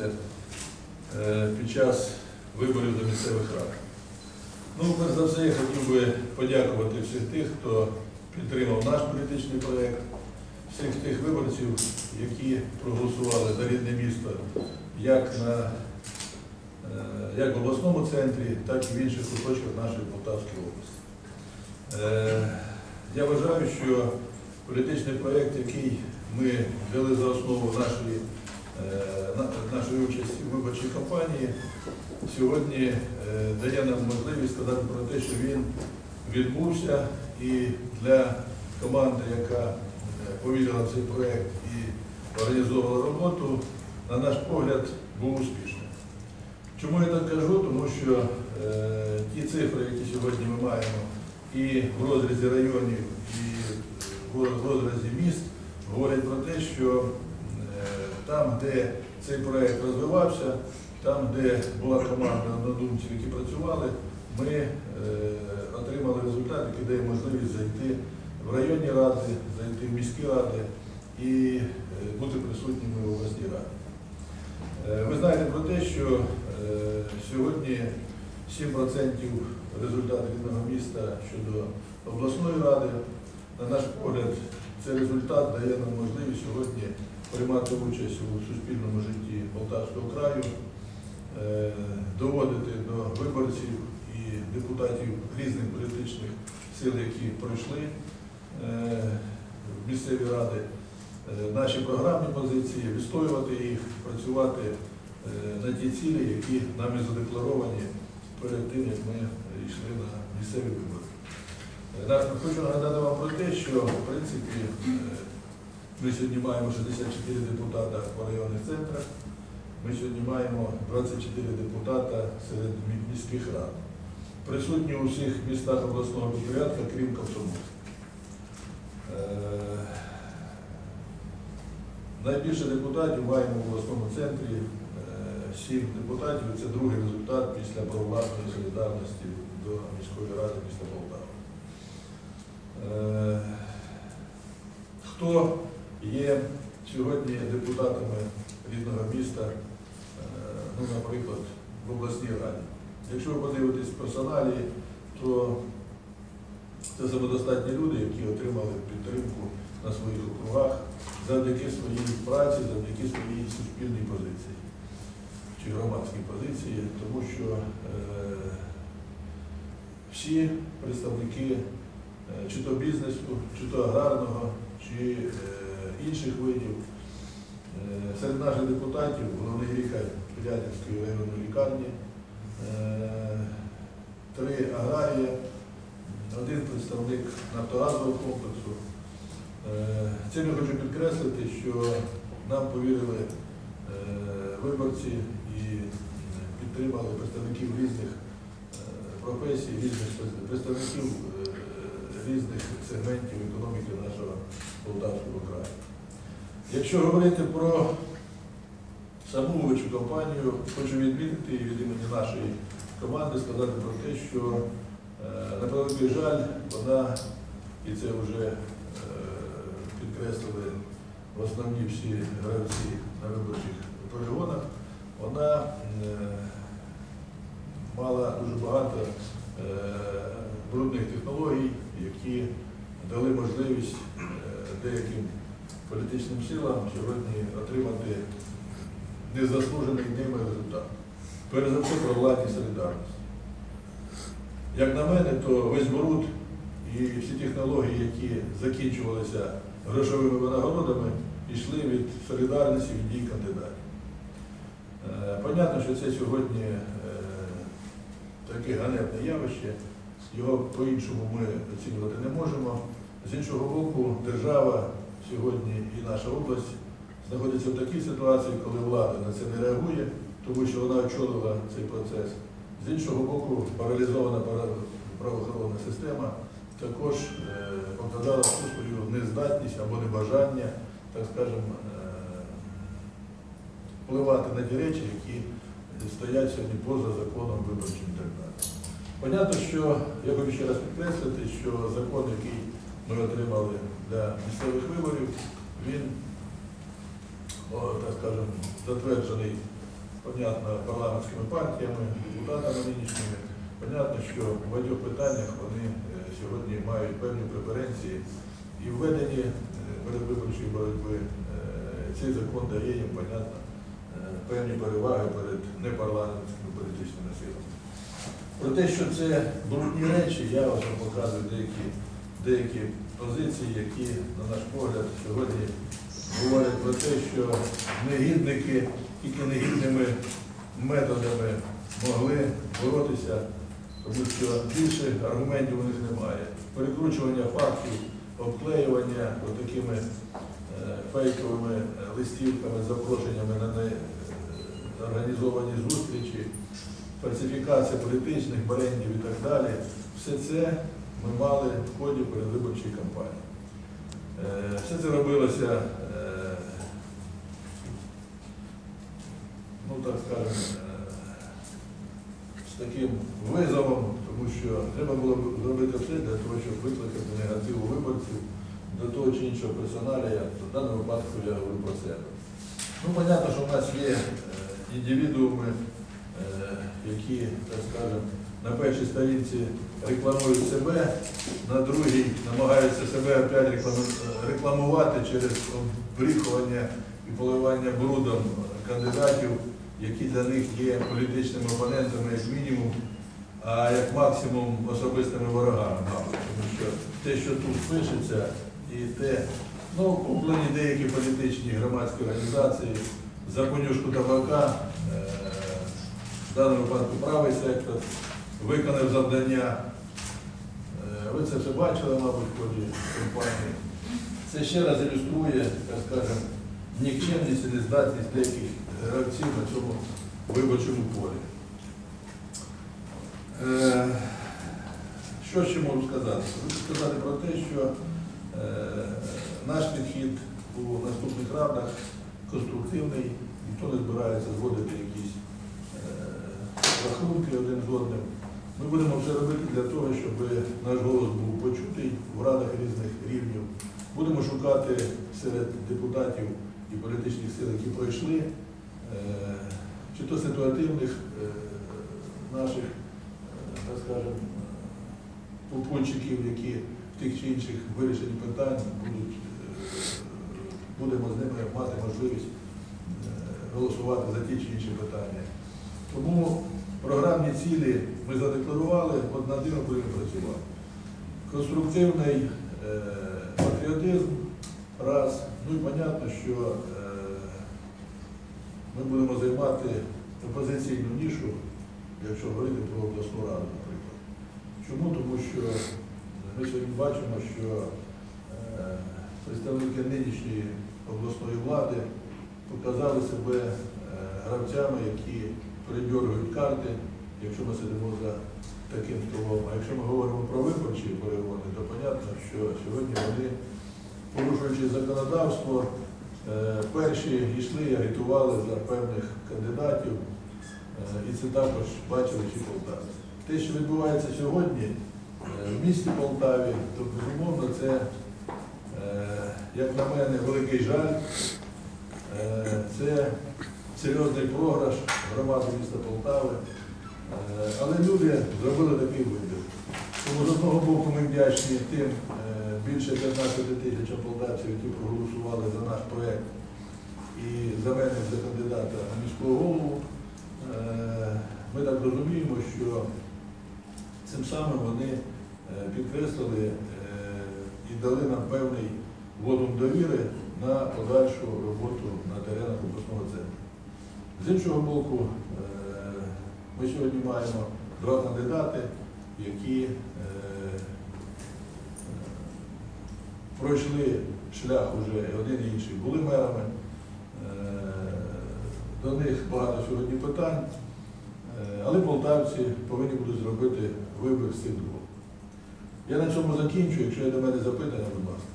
відбувалися е, під час виборів до місцевих рад. Ну, перш за все, я хотів би подякувати всіх тих, хто підтримав наш політичний проєкт, всіх тих виборців, які проголосували за рідне місто як на е, як в обласному центрі, так і в інших куточках нашої Полтавської області. Е, Я вважаю, що політичний проєкт, який ми взяли за основу нашої, на- нашої участі в виборчій кампанії, сьогодні е, дає нам можливість сказати про те, що він відбувся і для команди, яка е, повірила в цей проєкт і організовувала роботу, на наш погляд, був успішним. Чому я так кажу? Тому що е, ті цифри, які сьогодні ми маємо і в розрізі районів, і в розрізі міст, говорять про те, що е, там, де цей проєкт розвивався, там, де була команда однодумців, які працювали, ми е, отримали результат, який дає можливість зайти в районні ради, зайти в міські ради і е, бути присутніми в обласній раді. Е, Ви знаєте про те, що е, сьогодні 7% результату рідного міста щодо обласної ради. На наш погляд, цей результат дає нам можливість сьогодні приймати участь у суспільному житті Полтавського краю, е, доводити до виборців і депутатів різних політичних сил, які пройшли е, в місцеві ради, е, наші програмні позиції, відстоювати їх, працювати е, на ті цілі, які нами задекларовані перед тим, як ми йшли на місцеві вибори. Е, Хочу нагадати вам про те, що в принципі е, ми сьогодні маємо 64 депутата по районних центрах, ми сьогодні маємо 24 депутата серед міських рад. Присутні у всіх містах обласного підпорядка, крім Комсомольська. Е, Найбільше депутатів маємо в обласному центрі. е, Сім депутатів. Це другий результат після провладної солідарності до міської ради міста Полтава. Е, Хто є сьогодні депутатами рідного міста, е, ну, наприклад, в обласній раді? Якщо ви подивитесь персоналі, то це самодостатні люди, які отримали підтримку на своїх округах завдяки своїй праці, завдяки своїй суспільній позиції чи громадській позиції, тому що е, всі представники е, чи то бізнесу, чи то аграрного, чи е, інших видів. Е, Серед наших депутатів головний лікар Пілятівської районної лікарні, е, три аграрія, один представник нафтогазового комплексу. Е, Цим я хочу підкреслити, що нам повірили виборці і підтримали представників різних професій, різних представників різних сегментів економіки нашого Полтавського краю. Якщо говорити про саму виборчу кампанію, хочу відмітити і від імені нашої команди сказати про те, що е, на превеликий жаль, вона, і це вже е, підкреслили в основні всі гравці на виборчих полігонах, вона е, мала дуже багато брудних технологій, які дали можливість е, деяким політичним силам сьогодні отримати незаслужений ними результат. Перш за все про владні солідарність. Як на мене, то весь бруд і всі технології, які закінчувалися грошовими винагородами, йшли від солідарності від дій кандидатів. Е, Понятно, що це сьогодні е, таке ганебне явище, його по-іншому ми оцінювати не можемо. З іншого боку, держава сьогодні і наша область знаходиться в такій ситуації, коли влада на це не реагує, тому що вона очолила цей процес. З іншого боку, паралізована правоохоронна система також е, показала всю свою нездатність або небажання, так скажемо, е, впливати на ті речі, які стоять сьогодні поза законом виборчим і так далі. Понятно, що я хочу ще раз підкреслити, що закон, який ми отримали для місцевих виборів, він, так скажемо, затверджений понятно, парламентськими партіями, депутатами нинішніми. Понятно, що в багатьох питаннях вони е, сьогодні мають певні преференції і введені е, передвиборчої боротьби. Е, Цей закон дає їм, понятно, певні переваги перед непарламентськими політичними силами. Про те, що це брудні речі, я вам показую деякі, деякі позиції, які, на наш погляд, сьогодні говорять про те, що негідники тільки негідними методами могли боротися, тому що більше аргументів у них немає. Перекручування фактів, обклеювання такими фейковими е, листівками, запрошеннями на неорганізовані зустрічі, фальсифікація політичних брендів і так далі. Все це ми мали в ході передвиборчої кампанії. Е, Все це робилося, е, ну так скажемо, е, з таким визовом, тому що треба було зробити все для того, щоб викликати негатив виборців до того чи іншого персоналія, в даному випадку я говорю про себе. Ну, понятно, що в нас є індивідууми, які, так скажемо, на першій сторінці рекламують себе, на другій намагаються себе опять рекламувати через обріхування і поливання брудом кандидатів, які для них є політичними опонентами як мінімум, а як максимум особистими ворогами. Тому що те, що тут пишеться, і те, ну, куплені деякі політичні громадські організації за понюшку табака, е, в даному випадку правий сектор, виконав завдання. Е, Ви це все бачили, мабуть, в ході кампанії. Це ще раз ілюструє, так скажемо, нікчемність і нездатність деяких гравців на цьому виборчому полі. Е, Що ще можу сказати? Хочу сказати про те, що е, наш підхід у наступних радах конструктивний, ніхто не збирається зводити якісь рахунки один з одним. Ми будемо все робити для того, щоб наш голос був почутий в радах різних рівнів. Будемо шукати серед депутатів і політичних сил, які пройшли, е, чи то ситуативних е, наших, е, так скажемо, попутчиків, які в тих чи інших вирішенні питань будуть, будемо з ними мати можливість голосувати за ті чи інші питання. Тому програмні цілі ми задекларували, от над ними будемо працювати. Конструктивний е, патріотизм, раз. Ну і понятно, що е, ми будемо займати опозиційну нішу, якщо говорити про обласну раду, наприклад. Чому? Тому що ми сьогодні бачимо, що е, представники нинішньої обласної влади показали себе гравцями, які передьоргують карти, якщо ми сидимо за таким столом. А якщо ми говоримо про виборчі перегони, то понятно, що сьогодні вони, порушуючи законодавство, е, перші йшли і агітували за певних кандидатів, Е, і це також бачили всі полтавці. Те, що відбувається сьогодні е, в місті Полтаві, то безумовно це, як на мене, великий жаль. Це серйозний програш громади міста Полтави. Е, Але люди зробили такий вибір. Тому з одного боку ми вдячні тим е, більше 15 тисячам полтавців, які проголосували за наш проєкт і за мене за кандидата на міського голову. Е, Ми так розуміємо, що цим самим вони підкреслили і дали нам певний водум довіри на подальшу роботу на теренах обласного центру. З іншого боку, е, ми сьогодні маємо два кандидати, які е, пройшли шлях уже один і інший, були мерами. Е, До них багато сьогодні питань, але полтавці повинні будуть зробити вибір цих двох. Я на цьому закінчу, якщо є до мене запитання, будь ласка.